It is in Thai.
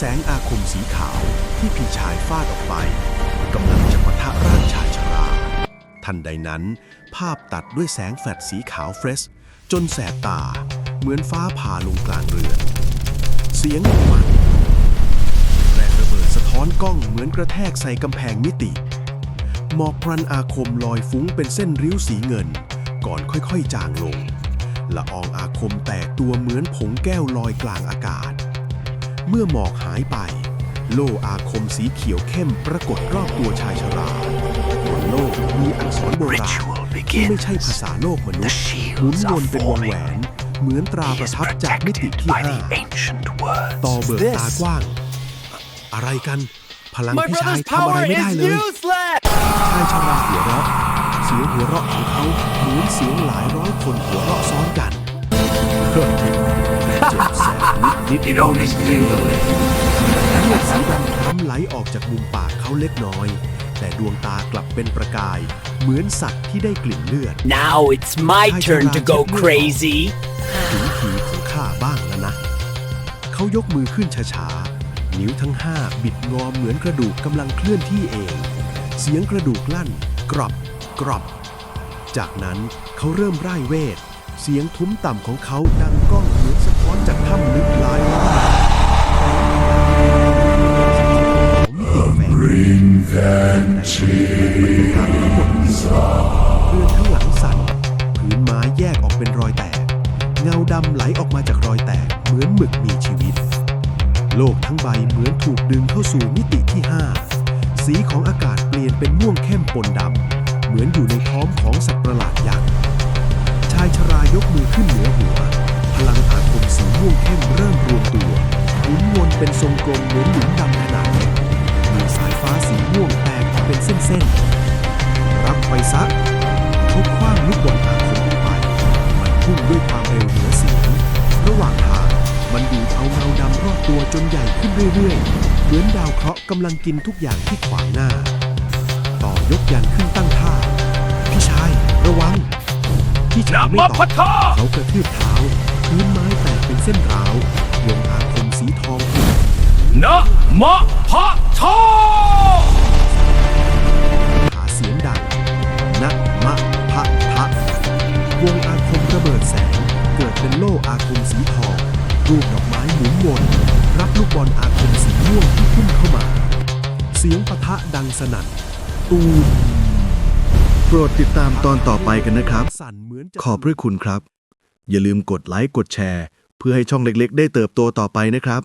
แสงอาคมสีขาวที่พี่ชายฟาดออกไปกำลังจะปะทะร่างชายชรา ทันใดนั้น ภาพตัดด้วยแสงแฟลชสีขาวเฟรชจนแสบตา เหมือนฟ้าผ่าลงกลางเรือนเสียงหมันแรงระเบิดสะท้อนกล้องเหมือนกระแทกใส่กำแพงมิติ หมอกควันอาคมลอยฟุ้งเป็นเส้นริ้วสีเงิน ก่อนค่อยๆจางลง ละอองอาคมแตกตัวเหมือนผงแก้วลอยกลางอากาศ เมื่อหมอกหายไป โล่อาคมสีเขียวเข้มปรากฏรอบตัวชายชราบนโลกมีอักษรโบราณ Ritual ที่ไม่ begins. ใช่ภาษาโลกมนุ The ษย์หมุน shields วน are เป็นวงแหว forming. นเหมือนตราประ He is ทับจากมิติ protected ที่ by ห้า the ancient words. ต่อเบิกตากว้าง อะไรกัน พลัง My พี่ชาย brother's ทำอะไร power ไม่ได้ is เลย useless! ชายชราหัวเราะเสียงหัวเราะของเขาเหมือนเสียงหลายร้อยคนหัวเราะซ้อนกันเจ็บ นิดนิด It only tingling. เลือดสีดำคล้ำไหลออกจากมุมปากเขาเล็กน้อย แต่ดวงตากลับเป็นประกาย เหมือนสัตว์ที่ได้กลิ่นเลือด Now it's my turn to go crazy. ถึงทีของข้าบ้างแล้วนะ เขายกมือขึ้นช้าๆ นิ้วทั้งห้าบิดงอเหมือนกระดูกกำลังเคลื่อนที่เอง เสียงกระดูกลั่น กรอบกรอบ จากนั้นเขาเริ่มร่ายเวท เสียงทุ้มต่ำของเขาดังก้องเหมือนสะ ถ้ำลึกหลายล้านของมิติแฝง Bring them ทางทั้งหมดมีสองเรือนข้างหลังสั่นพื้นไม้แยกออกเป็นรอยแตก เงาดำไหลออกมาจากรอยแตก เหมือนหมึกมีชีวิต โลกทั้งใบเหมือนถูกดึงเข้าสู่มิติที่ 5 สีของอากาศเปลี่ยนเป็นม่วงเข้มปนดำ เหมือนอยู่ในท้องของสัตว์ประหลาด เป็นทรงกลมเหมือนหลุมดำขนาดเล็กมีสายฟ้าสีม่วงแตกออกเป็นเส้นๆ รับไปซะเขาคว้างลูกบอลอาคมออกไป มันพุ่งด้วยความเร็วเหนือเสียงระหว่างทางมันดูดเอาเงาดำรอบตัวจนใหญ่ขึ้นเรื่อยๆ เหมือนดาวเคราะห์กำลังกินทุกอย่างที่ขวางหน้า ต่อยกยันขึ้นตั้งท่า พี่ชายระวัง พี่ชายไม่ตอบเขากระทืบเท้าพื้นไม้แตกเป็นเส้นร้าววงอาคมสีทองพุ่ง นะมะพะทอหาเสียงดังนะมะพะทะวงอาคมระเบิดแสง เกิดเป็นโล่อาคมสีทอง รูปดอกไม้หมุนวน รับลูกบอลอาคมสีม่วงที่พุ่งเข้ามา เสียงปะทะดังสนั่นตูมโปรดติดตามตอนต่อไปกันนะครับ สั่นเหมือนจะขอบพระคุณครับ อย่าลืมกดไลค์กดแชร์ เพื่อให้ช่องเล็กๆ ได้เติบโตต่อไปนะครับ